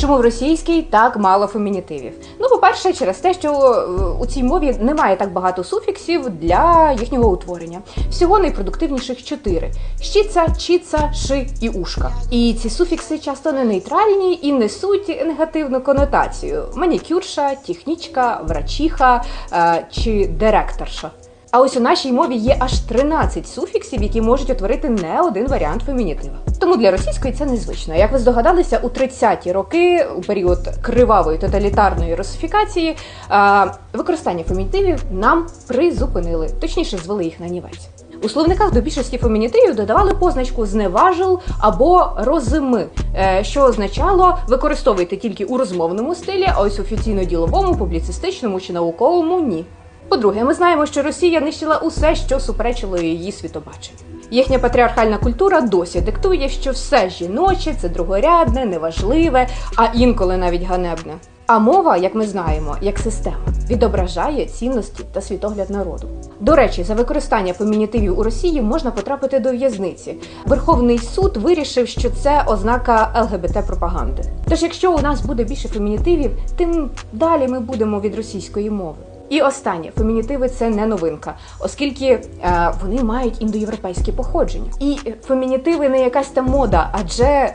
Чому в російській так мало фемінітивів? Ну, по-перше, через те, що е, у цій мові немає так багато суфіксів для їхнього утворення. Всього найпродуктивніших чотири: щіца, чіца, ши і ушка. І ці суфікси часто не нейтральні і несуть негативну конотацію: манікюрша, технічка, врачиха е, чи директорша. А ось у нашій мові є аж 13 суфіксів, які можуть утворити не один варіант фемінітива. Тому для російської це незвично. Як ви здогадалися, у 30-ті роки, у період кривавої тоталітарної русифікації, е, використання фемінітивів нам призупинили, точніше, звели їх на нівець. У словниках до більшості фемінітивів додавали позначку зневажил або розими, е, що означало використовуйте тільки у розмовному стилі, а ось офіційно-діловому, публіцистичному чи науковому ні. По-друге, ми знаємо, що Росія нищила усе, що суперечило її світобаченню. Їхня патріархальна культура досі диктує, що все жіноче це другорядне, неважливе, а інколи навіть ганебне. А мова, як ми знаємо, як система, відображає цінності та світогляд народу. До речі, за використання фемінітивів у Росії можна потрапити до в'язниці. Верховний суд вирішив, що це ознака ЛГБТ-пропаганди. Тож, якщо у нас буде більше фемінітивів, тим далі ми будемо від російської мови. І останнє фемінітиви це не новинка, оскільки е, вони мають індоєвропейське походження. І фемінітиви не якась там мода, адже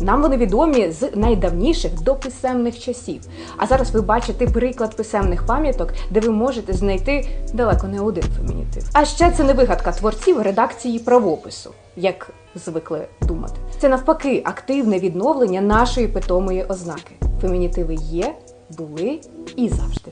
нам вони відомі з найдавніших дописемних часів. А зараз ви бачите приклад писемних пам'яток, де ви можете знайти далеко не один фемінітив. А ще це не вигадка творців редакції правопису, як звикли думати. Це навпаки активне відновлення нашої питомої ознаки. Фемінітиви є, були і завжди.